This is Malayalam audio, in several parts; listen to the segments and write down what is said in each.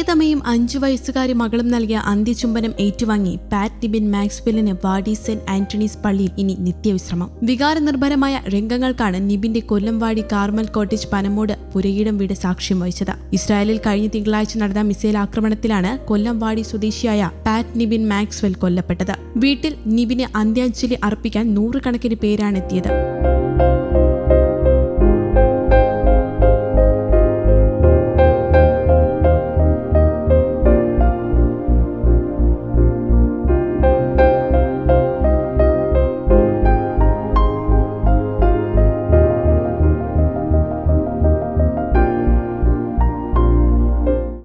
പ്രിയതമയും അഞ്ചു വയസ്സുകാരി മകളും നൽകിയ അന്ത്യചുംബനം ഏറ്റുവാങ്ങി പാറ്റ് ടിബിൻ മാക്സ്വെല്ലിന് വാടി സെന്റ് ആന്റണീസ് പള്ളിയിൽ ഇനി നിത്യവിശ്രമം. വികാരനിർഭരമായ രംഗങ്ങൾക്കാണ് നിബിന്റെ കൊല്ലംവാടി കാർമൽ കോട്ടേജ് പനമോട് പുരയിടം വീട് സാക്ഷ്യം വഹിച്ചത്. ഇസ്രായേലിൽ കഴിഞ്ഞ തിങ്കളാഴ്ച നടന്ന മിസൈൽ ആക്രമണത്തിലാണ് കൊല്ലംവാടി സ്വദേശിയായ പാറ്റ് നിബിൻ മാക്സ്വെൽ കൊല്ലപ്പെട്ടത്. വീട്ടിൽ നിബിന് അന്ത്യാഞ്ജലി അർപ്പിക്കാൻ നൂറുകണക്കിന് പേരാണ്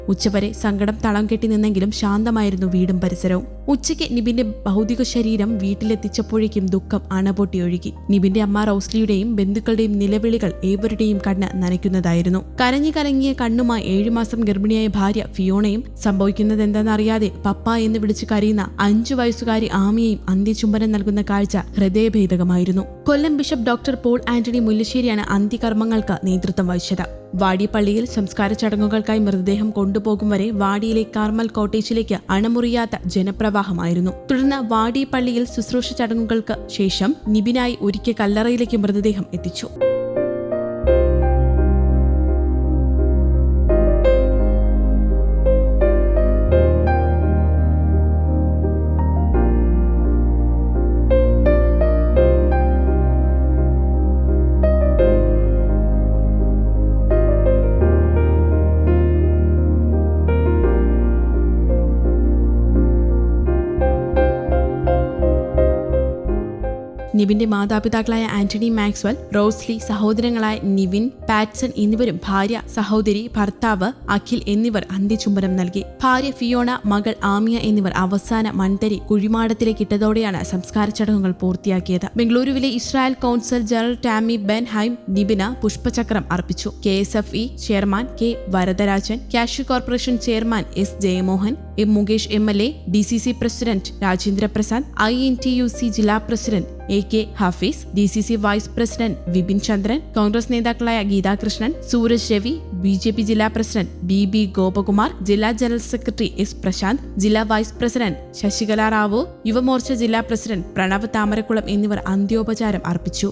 ഉച്ചവരെ സങ്കടം തളം കെട്ടി നിന്നെങ്കിലും ശാന്തമായിരുന്നു വീടും പരിസരവും. ഉച്ചയ്ക്ക് നിബിന്റെ ഭൗതിക ശരീരം വീട്ടിലെത്തിച്ചപ്പോഴേക്കും ദുഃഖം അണപൊട്ടിയൊഴുകി. നിബിന്റെ അമ്മ റോസ്ലിയുടെയും ബന്ധുക്കളുടെയും നിലവിളികൾ ഏവരുടെയും കണ്ണ് നനയ്ക്കുന്നതായിരുന്നു. കരഞ്ഞു കലങ്ങിയ കണ്ണുമായി ഏഴുമാസം ഗർഭിണിയായ ഭാര്യ ഫിയോണയും സംഭവിക്കുന്നത് എന്താണെന്നറിയാതെ പപ്പ എന്ന് വിളിച്ച് കരയുന്ന അഞ്ചു വയസ്സുകാരി ആമിയെയും അന്ത്യചുംബനം നൽകുന്ന കാഴ്ച ഹൃദയഭേദകമായിരുന്നു. Kollam bishop doctor Paul Antony മുല്ലശ്ശേരിയാണ് അന്ത്യകർമ്മങ്ങൾക്ക് നേതൃത്വം വഹിച്ചത്. വാടി പള്ളിയിൽ സംസ്കാര ചടങ്ങുകൾക്കായി മൃതദേഹം കൊണ്ടുപോകും വരെ വാടിയിലെ കാർമൽ കോട്ടേജിലേക്ക് അണമുറിയാത്ത ജനപ്രവാഹമായിരുന്നു. തുടർന്ന് വാടി പള്ളിയിൽ ശുശ്രൂഷ ചടങ്ങുകൾക്ക് ശേഷം നിബിനായി ഒരുക്കിയ കല്ലറയിലേക്ക് മൃതദേഹം എത്തിച്ചു. നിവിന്റെ മാതാപിതാക്കളായ ആന്റണി മാക്സ്വൽ റോസ്ലി സഹോദരങ്ങളായ നിവിൻ പാറ്റ്സൺ എന്നിവരും ഭാര്യ സഹോദരി ഭർത്താവ് അഖിൽ എന്നിവർ അന്ത്യചുംബനം നൽകി. ഭാര്യ ഫിയോണ മകൾ ആമിയ എന്നിവർ അവസാന മൺതരി കുഴിമാടത്തിലേക്ക് ഇട്ടതോടെയാണ് സംസ്കാര ചടങ്ങുകൾ പൂർത്തിയാക്കിയത്. ബംഗളൂരുവിലെ Israel council general Tammy Benhaim നിബിന പുഷ്പചക്രം അർപ്പിച്ചു. K S F E chairman K Varadarajan cashew corporation chairman S Jayamohan M Mukesh M L A D C C president Rajendra Prasad I N T U C ജില്ലാ president A K Hafeez D C C vice president Vipin Chandran Congress നേതാക്കളായ Geethakrishnan Sooraj Ravi B J P ജില്ലാ പ്രസിഡന്റ് ബി ബി ഗോപകുമാർ ജില്ലാ ജനറൽ സെക്രട്ടറി എസ് പ്രശാന്ത് ജില്ലാ വൈസ് പ്രസിഡന്റ് ശശികല റാവു യുവമോർച്ച ജില്ലാ പ്രസിഡന്റ് പ്രണവ് താമരക്കുളം എന്നിവർ അന്ത്യോപചാരം അർപ്പിച്ചു.